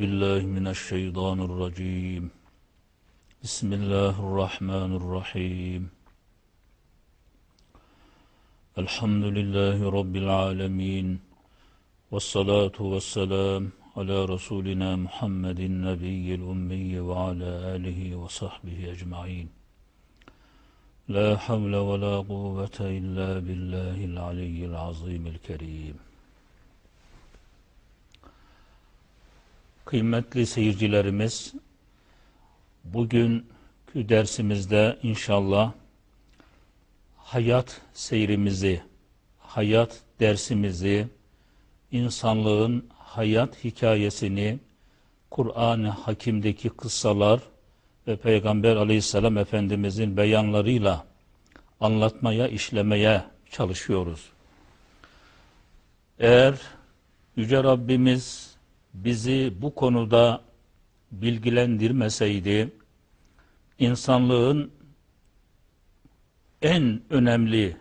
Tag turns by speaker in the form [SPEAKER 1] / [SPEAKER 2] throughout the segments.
[SPEAKER 1] بالله من الشيطان الرجيم. بسم الله الرحمن الرحيم. الحمد لله رب العالمين والصلاة والسلام على رسولنا محمد النبي الأمي وعلى آله وصحبه أجمعين. لا حول ولا قوة إلا بالله العلي العظيم الكريم. Kıymetli seyircilerimiz, bugünkü dersimizde inşallah hayat seyrimizi, hayat dersimizi, insanlığın hayat hikayesini, Kur'an-ı Hakim'deki kıssalar ve Peygamber aleyhisselam Efendimizin beyanlarıyla anlatmaya, işlemeye çalışıyoruz. Eğer Yüce Rabbimiz bizi bu konuda bilgilendirmeseydi, insanlığın en önemli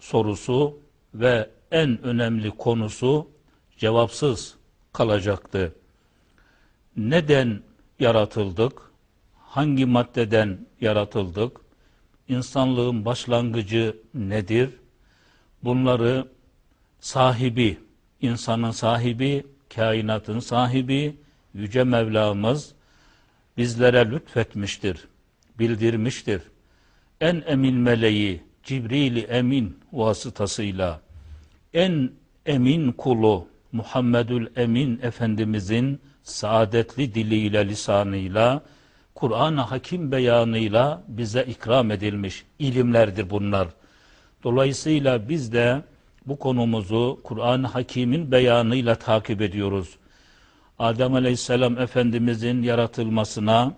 [SPEAKER 1] sorusu ve en önemli konusu cevapsız kalacaktı. Neden yaratıldık? Hangi maddeden yaratıldık? İnsanlığın başlangıcı nedir? Bunları sahibi, insanın sahibi, kainatın sahibi Yüce Mevlamız bizlere lütfetmiştir, bildirmiştir. En emin meleği Cibril-i Emin vasıtasıyla en emin kulu Muhammedül Emin Efendimizin saadetli diliyle, lisanıyla, Kur'an-ı Hakim beyanıyla bize ikram edilmiş ilimlerdir bunlar. Dolayısıyla biz de bu konumuzu Kur'an-ı Hakim'in beyanıyla takip ediyoruz. Adem Aleyhisselam Efendimizin yaratılmasına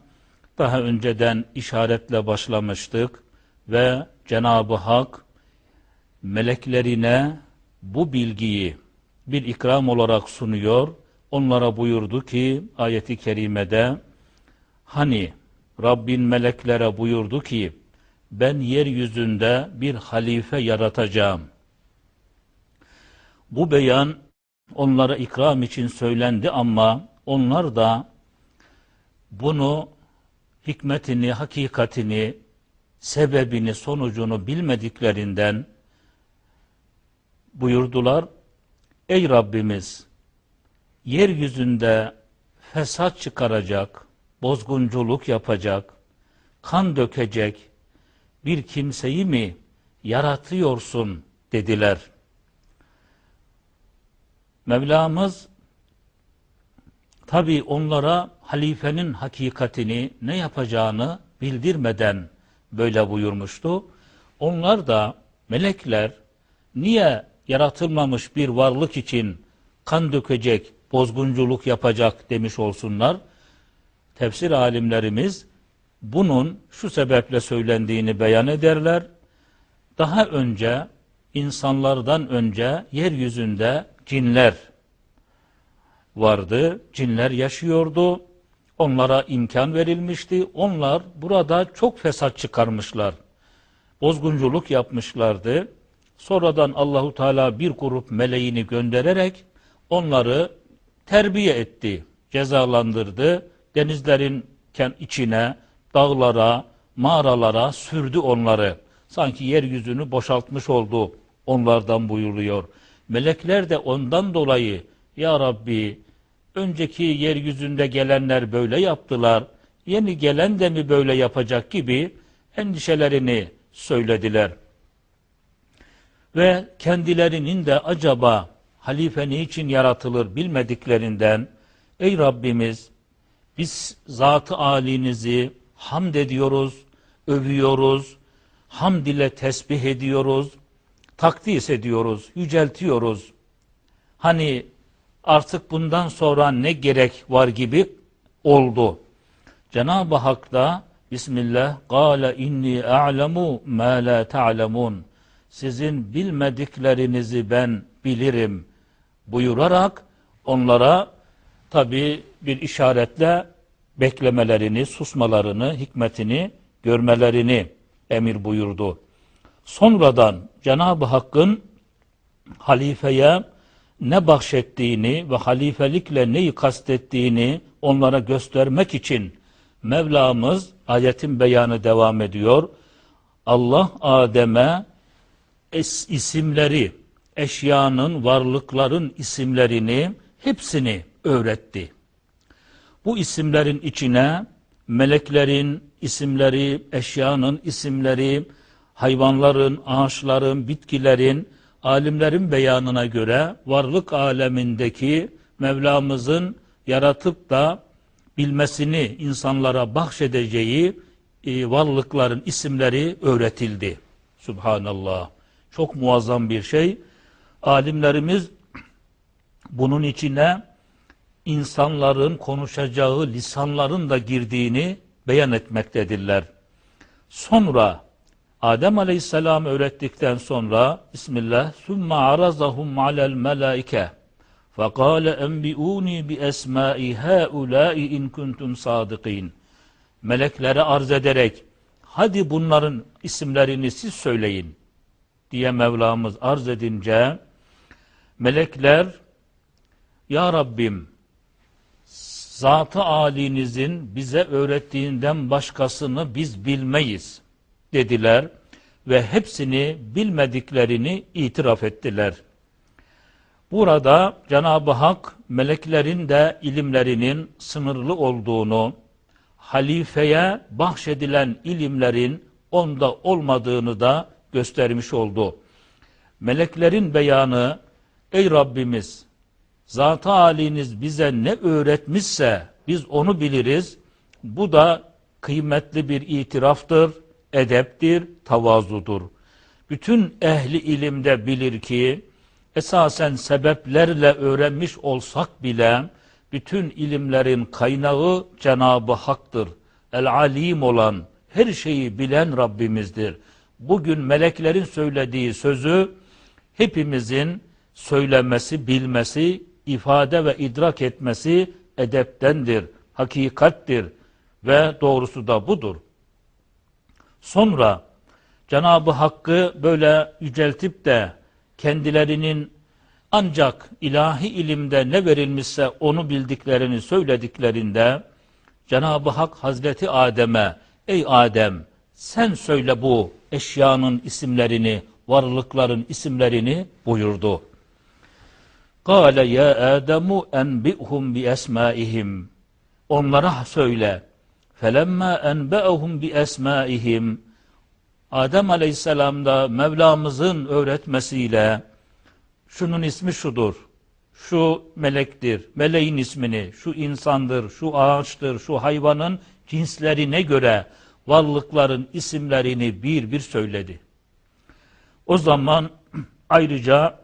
[SPEAKER 1] daha önceden işaretle başlamıştık ve Cenab-ı Hak meleklerine bu bilgiyi bir ikram olarak sunuyor. Onlara buyurdu ki ayeti kerimede hani Rabbin meleklere buyurdu ki ben yeryüzünde bir halife yaratacağım. Bu beyan onlara ikram için söylendi ama onlar da bunu hikmetini, hakikatini, sebebini, sonucunu bilmediklerinden buyurdular. Ey Rabbimiz, yeryüzünde fesat çıkaracak, bozgunculuk yapacak, kan dökecek bir kimseyi mi yaratıyorsun dediler. Mevlamız tabi onlara halifenin hakikatini ne yapacağını bildirmeden böyle buyurmuştu. Onlar da melekler niye yaratılmamış bir varlık için kan dökecek, bozgunculuk yapacak demiş olsunlar. Tefsir alimlerimiz bunun şu sebeple söylendiğini beyan ederler. Daha önce insanlardan önce yeryüzünde cinler vardı. Cinler yaşıyordu. Onlara imkan verilmişti. Onlar burada çok fesat çıkarmışlar. Bozgunculuk yapmışlardı. Sonradan Allahu Teala bir grup meleğini göndererek onları terbiye etti, cezalandırdı. Denizlerin içine, dağlara, mağaralara sürdü onları. Sanki yeryüzünü boşaltmış oldu onlardan buyuruyor. Melekler de ondan dolayı Ya Rabbi önceki yeryüzünde gelenler böyle yaptılar. Yeni gelen de mi böyle yapacak gibi endişelerini söylediler. Ve kendilerinin de acaba halife ne için yaratılır bilmediklerinden Ey Rabbimiz biz zatı alinizi hamd ediyoruz, övüyoruz, hamd ile tesbih ediyoruz, takdis ediyoruz, yüceltiyoruz. Hani artık bundan sonra ne gerek var gibi oldu. Cenab-ı Hak da Bismillah Gale inni a'lemu ma la ta'lemun. Sizin bilmediklerinizi ben bilirim buyurarak onlara tabi bir işaretle beklemelerini, susmalarını, hikmetini görmelerini emir buyurdu. Sonradan Cenab-ı Hakk'ın halifeye ne bahşettiğini ve halifelikle neyi kastettiğini onlara göstermek için Mevlamız ayetin beyanı devam ediyor. Allah Adem'e isimleri, eşyanın, varlıkların isimlerini hepsini öğretti. Bu isimlerin içine meleklerin isimleri, eşyanın isimleri, hayvanların, ağaçların, bitkilerin, alimlerin beyanına göre varlık alemindeki Mevlamızın yaratıp da bilmesini insanlara bahşedeceği e, varlıkların isimleri öğretildi. Subhanallah. Çok muazzam bir şey. Alimlerimiz bunun içine insanların konuşacağı lisanların da girdiğini beyan etmektedirler. Sonra Adem Aleyhisselam öğrettikten sonra Bismillah ثُمَّ عَرَضَهُمْ عَلَى الْمَلَائِكَةِ فَقَالَ اَنْبِئُونِي بِأَسْمَاءِ هَؤُلَاءِ اِنْ كُنْتُمْ صَادِقِينَ Meleklere arz ederek hadi bunların isimlerini siz söyleyin diye Mevlamız arz edince melekler ya Rabbim zatı alinizin bize öğrettiğinden başkasını biz bilmeyiz dediler ve hepsini bilmediklerini itiraf ettiler. Burada Cenab-ı Hak meleklerin de ilimlerinin sınırlı olduğunu, halifeye bahşedilen ilimlerin onda olmadığını da göstermiş oldu. Meleklerin beyanı, ey Rabbimiz, zat-ı haliniz bize ne öğretmişse biz onu biliriz. Bu da kıymetli bir itiraftır, edeptir, tavazudur. Bütün ehli ilimde bilir ki, esasen sebeplerle öğrenmiş olsak bile, bütün ilimlerin kaynağı Cenab-ı Hak'tır. El-alim olan, her şeyi bilen Rabbimizdir. Bugün meleklerin söylediği sözü hepimizin söylemesi, bilmesi, ifade ve idrak etmesi edeptendir, hakikattir ve doğrusu da budur. Sonra Cenab-ı Hakk'ı böyle yüceltip de kendilerinin ancak ilahi ilimde ne verilmişse onu bildiklerini söylediklerinde Cenab-ı Hak Hazreti Adem'e ey Adem sen söyle bu eşyanın isimlerini, varlıkların isimlerini buyurdu. Kale ya Ademu enbi'hum bi esmaihim. Onlara söyle. Enbe'hum bi esmaihim. Adem Aleyhisselam da Mevlamızın öğretmesiyle şunun ismi şudur. Şu melektir. Meleğin ismini, şu insandır, şu ağaçtır, şu hayvanın cinslerine göre varlıkların isimlerini bir bir söyledi. O zaman ayrıca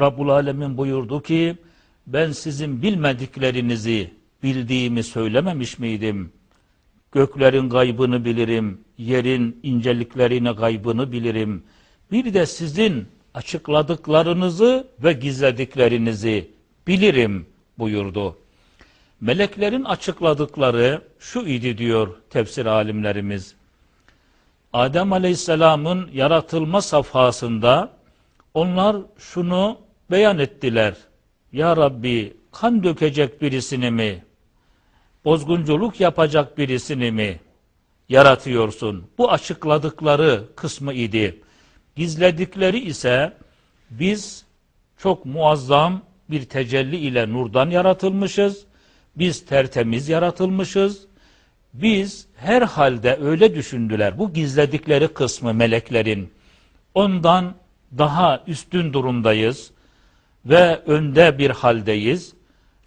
[SPEAKER 1] Rabbul Alemin buyurdu ki ben sizin bilmediklerinizi bildiğimi söylememiş miydim? Göklerin gaybını bilirim, yerin inceliklerini gaybını bilirim. Bir de sizin açıkladıklarınızı ve gizlediklerinizi bilirim buyurdu. Meleklerin açıkladıkları şu idi diyor tefsir alimlerimiz. Adem Aleyhisselam'ın yaratılma safhasında onlar şunu beyan ettiler. Ya Rabbi kan dökecek birisini mi, bozgunculuk yapacak birisini mi yaratıyorsun? Bu açıkladıkları kısmı idi. Gizledikleri ise biz çok muazzam bir tecelli ile nurdan yaratılmışız. Biz tertemiz yaratılmışız. Biz her halde öyle düşündüler. Bu gizledikleri kısmı meleklerin. Ondan daha üstün durumdayız ve önde bir haldeyiz.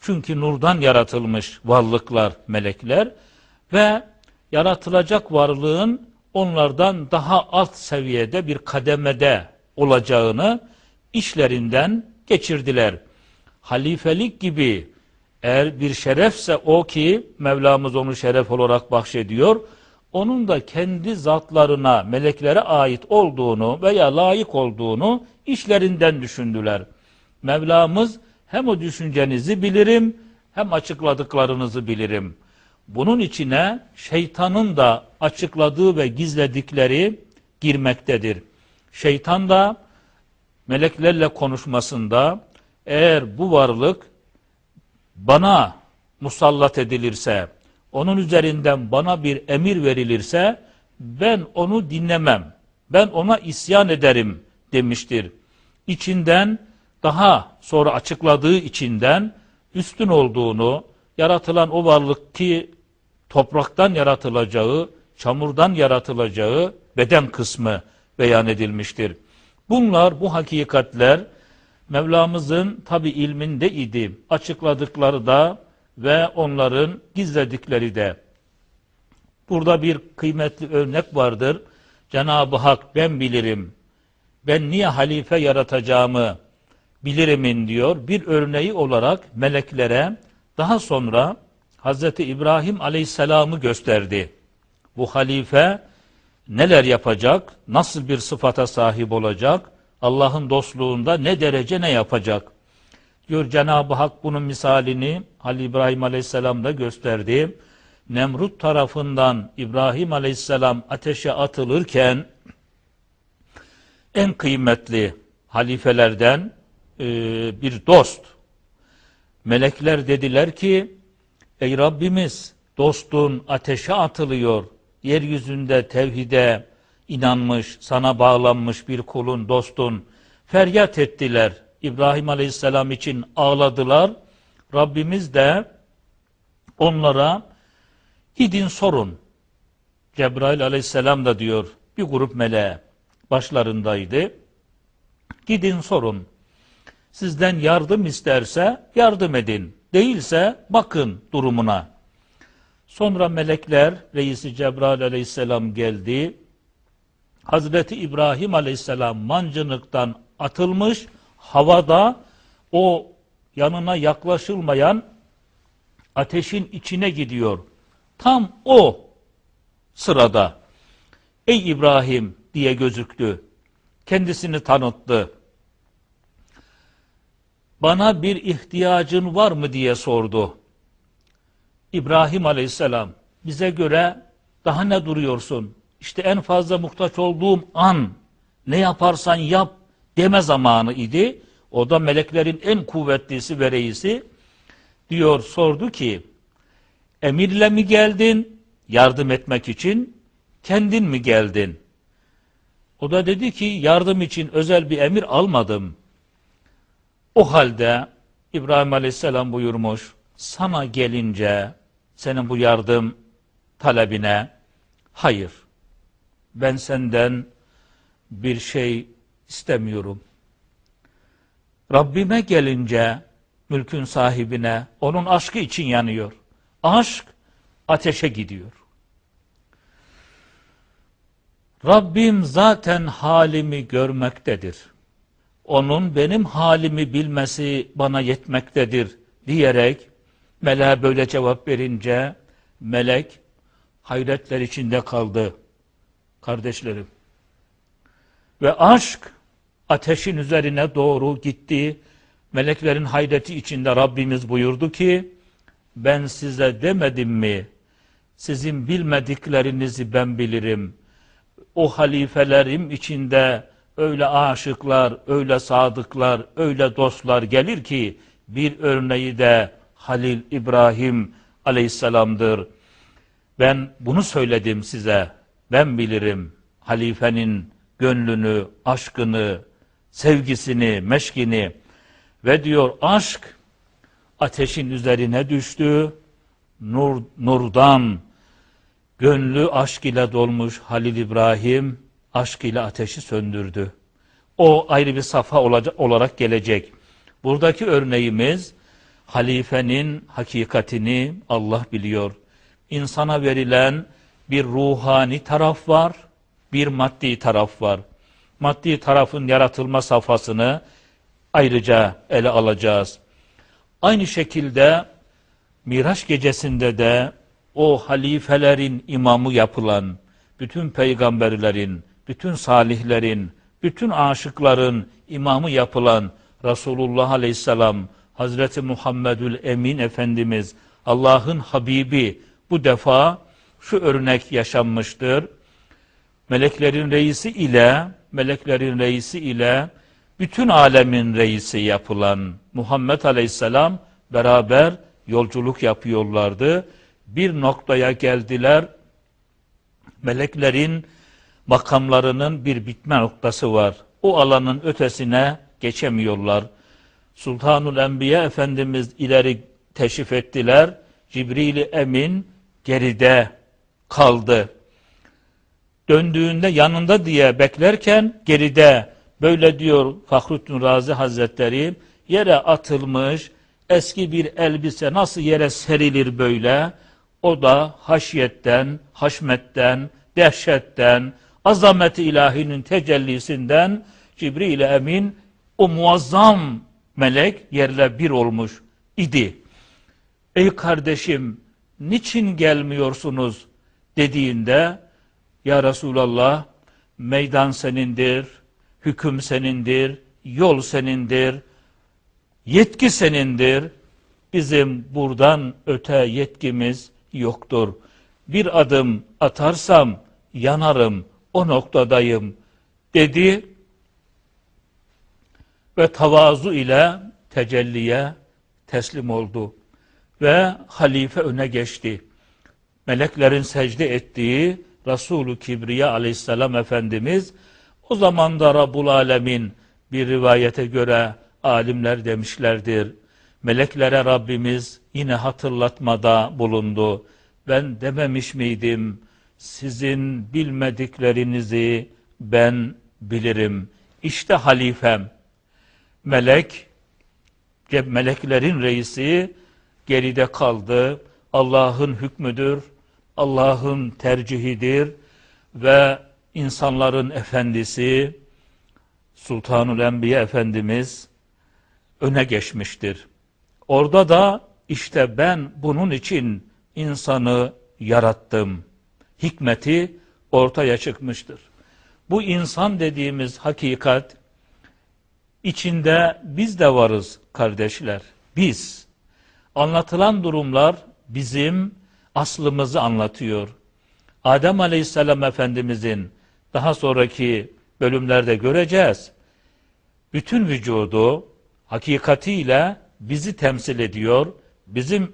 [SPEAKER 1] Çünkü nurdan yaratılmış varlıklar, melekler ve yaratılacak varlığın onlardan daha alt seviyede bir kademede olacağını işlerinden geçirdiler. Halifelik gibi eğer bir şerefse o ki Mevlamız onu şeref olarak bahşediyor, onun da kendi zatlarına, meleklere ait olduğunu veya layık olduğunu işlerinden düşündüler. Mevlamız hem o düşüncenizi bilirim hem açıkladıklarınızı bilirim. Bunun içine şeytanın da açıkladığı ve gizledikleri girmektedir. Şeytan da meleklerle konuşmasında eğer bu varlık bana musallat edilirse, onun üzerinden bana bir emir verilirse ben onu dinlemem. Ben ona isyan ederim demiştir. İçinden daha sonra açıkladığı içinden üstün olduğunu, yaratılan o varlık ki topraktan yaratılacağı, çamurdan yaratılacağı beden kısmı beyan edilmiştir. Bunlar, bu hakikatler Mevlamızın tabi ilminde idi. Açıkladıkları da ve onların gizledikleri de. Burada bir kıymetli örnek vardır. Cenab-ı Hak ben bilirim. Ben niye halife yaratacağımı bilirimin diyor. Bir örneği olarak meleklere daha sonra Hz. İbrahim Aleyhisselam'ı gösterdi. Bu halife neler yapacak, nasıl bir sıfata sahip olacak, Allah'ın dostluğunda ne derece ne yapacak? Diyor Cenab-ı Hak bunun misalini Halil İbrahim Aleyhisselam'da gösterdi. Nemrut tarafından İbrahim Aleyhisselam ateşe atılırken en kıymetli halifelerden e, bir dost. Melekler dediler ki ey Rabbimiz dostun ateşe atılıyor. Yeryüzünde tevhide inanmış, sana bağlanmış bir kulun, dostun feryat ettiler. İbrahim Aleyhisselam için ağladılar. Rabbimiz de onlara gidin sorun. Cebrail Aleyhisselam da diyor bir grup meleğe başlarındaydı. Gidin sorun. Sizden yardım isterse yardım edin. Değilse bakın durumuna. Sonra melekler reisi Cebrail Aleyhisselam geldi. Hazreti İbrahim Aleyhisselam mancınıktan atılmış havada o yanına yaklaşılmayan ateşin içine gidiyor. Tam o sırada ey İbrahim diye gözüktü. Kendisini tanıttı. Bana bir ihtiyacın var mı diye sordu. İbrahim Aleyhisselam bize göre daha ne duruyorsun? İşte en fazla muhtaç olduğum an ne yaparsan yap deme zamanı idi. O da meleklerin en kuvvetlisi ve reisi diyor sordu ki emirle mi geldin yardım etmek için kendin mi geldin? O da dedi ki yardım için özel bir emir almadım. O halde İbrahim Aleyhisselam buyurmuş sana gelince senin bu yardım talebine hayır ben senden bir şey istemiyorum. Rabbime gelince mülkün sahibine onun aşkı için yanıyor. Aşk ateşe gidiyor. Rabbim zaten halimi görmektedir. Onun benim halimi bilmesi bana yetmektedir diyerek meleğe böyle cevap verince melek hayretler içinde kaldı kardeşlerim. Ve aşk ateşin üzerine doğru gitti. Meleklerin hayreti içinde Rabbimiz buyurdu ki, ben size demedim mi, sizin bilmediklerinizi ben bilirim. O halifelerim içinde öyle aşıklar, öyle sadıklar, öyle dostlar gelir ki, bir örneği de Halil İbrahim aleyhisselamdır. Ben bunu söyledim size ben bilirim halifenin gönlünü, aşkını, sevgisini, meşkini ve diyor aşk ateşin üzerine düştü. Nur, nurdan gönlü aşk ile dolmuş Halil İbrahim aşk ile ateşi söndürdü. O ayrı bir safa olarak gelecek. Buradaki örneğimiz halifenin hakikatini Allah biliyor. İnsana verilen bir ruhani taraf var, bir maddi taraf var. Maddi tarafın yaratılma safhasını ayrıca ele alacağız. Aynı şekilde Miraç gecesinde de o halifelerin imamı yapılan, bütün peygamberlerin, bütün salihlerin, bütün aşıkların imamı yapılan Resulullah Aleyhisselam, Hazreti Muhammedül Emin Efendimiz, Allah'ın Habibi bu defa şu örnek yaşanmıştır. Meleklerin reisi ile meleklerin reisi ile bütün alemin reisi yapılan Muhammed Aleyhisselam beraber yolculuk yapıyorlardı. Bir noktaya geldiler. Meleklerin makamlarının bir bitme noktası var. O alanın ötesine geçemiyorlar. Sultanul Enbiya Efendimiz ileri teşrif ettiler. Cibril-i Emin geride kaldı. Döndüğünde yanında diye beklerken geride böyle diyor Fahrettin Razi Hazretleri yere atılmış eski bir elbise nasıl yere serilir böyle o da haşiyetten, haşmetten, dehşetten, azameti ilahinin tecellisinden Cibril Emin o muazzam melek yerle bir olmuş idi. Ey kardeşim niçin gelmiyorsunuz dediğinde ya Resulallah meydan senindir, hüküm senindir, yol senindir, yetki senindir. Bizim buradan öte yetkimiz yoktur. Bir adım atarsam yanarım, o noktadayım dedi ve tavazu ile tecelliye teslim oldu ve halife öne geçti. Meleklerin secde ettiği Resulü Kibriya aleyhisselam Efendimiz o zaman da Rabbul Alemin bir rivayete göre alimler demişlerdir. Meleklere Rabbimiz yine hatırlatmada bulundu. Ben dememiş miydim? Sizin bilmediklerinizi ben bilirim. İşte halifem. Melek, meleklerin reisi geride kaldı. Allah'ın hükmüdür. Allah'ın tercihidir ve insanların efendisi Sultanul Enbiya Efendimiz öne geçmiştir. Orada da işte ben bunun için insanı yarattım. Hikmeti ortaya çıkmıştır. Bu insan dediğimiz hakikat içinde biz de varız kardeşler. Biz. Anlatılan durumlar bizim aslımızı anlatıyor. Adem Aleyhisselam Efendimizin daha sonraki bölümlerde göreceğiz. Bütün vücudu hakikatiyle bizi temsil ediyor, bizim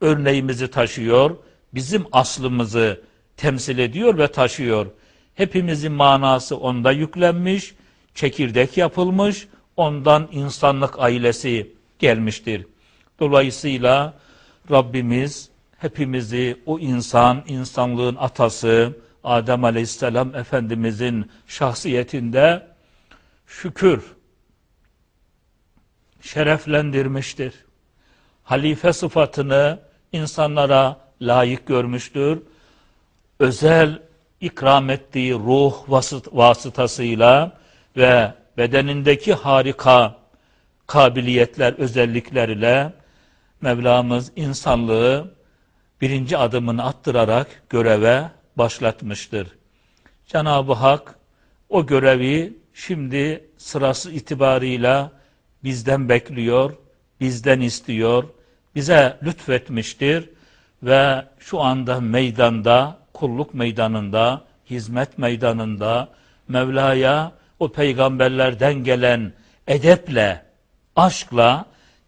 [SPEAKER 1] örneğimizi taşıyor, bizim aslımızı temsil ediyor ve taşıyor. Hepimizin manası onda yüklenmiş, çekirdek yapılmış, ondan insanlık ailesi gelmiştir. Dolayısıyla Rabbimiz hepimizi o insan, insanlığın atası Adem Aleyhisselam Efendimizin şahsiyetinde şükür şereflendirmiştir. Halife sıfatını insanlara layık görmüştür. Özel ikram ettiği ruh vasıtasıyla ve bedenindeki harika kabiliyetler, özellikleriyle Mevlamız insanlığı birinci adımını attırarak göreve başlatmıştır. Cenab-ı Hak o görevi şimdi sırası itibarıyla bizden bekliyor, bizden istiyor, bize lütfetmiştir ve şu anda meydanda, kulluk meydanında, hizmet meydanında Mevla'ya o peygamberlerden gelen edeple, aşkla,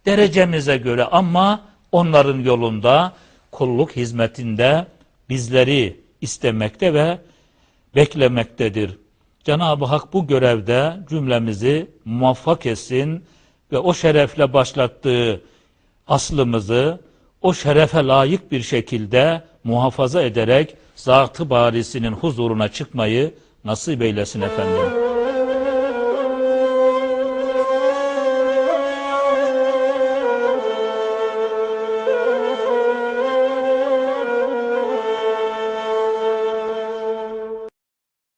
[SPEAKER 1] derecemize göre ama onların yolunda kulluk hizmetinde bizleri istemekte ve beklemektedir. Cenab-ı Hak bu görevde cümlemizi muvaffak etsin ve o şerefle başlattığı aslımızı o şerefe layık bir şekilde muhafaza ederek zatı barisinin huzuruna çıkmayı nasip eylesin efendim.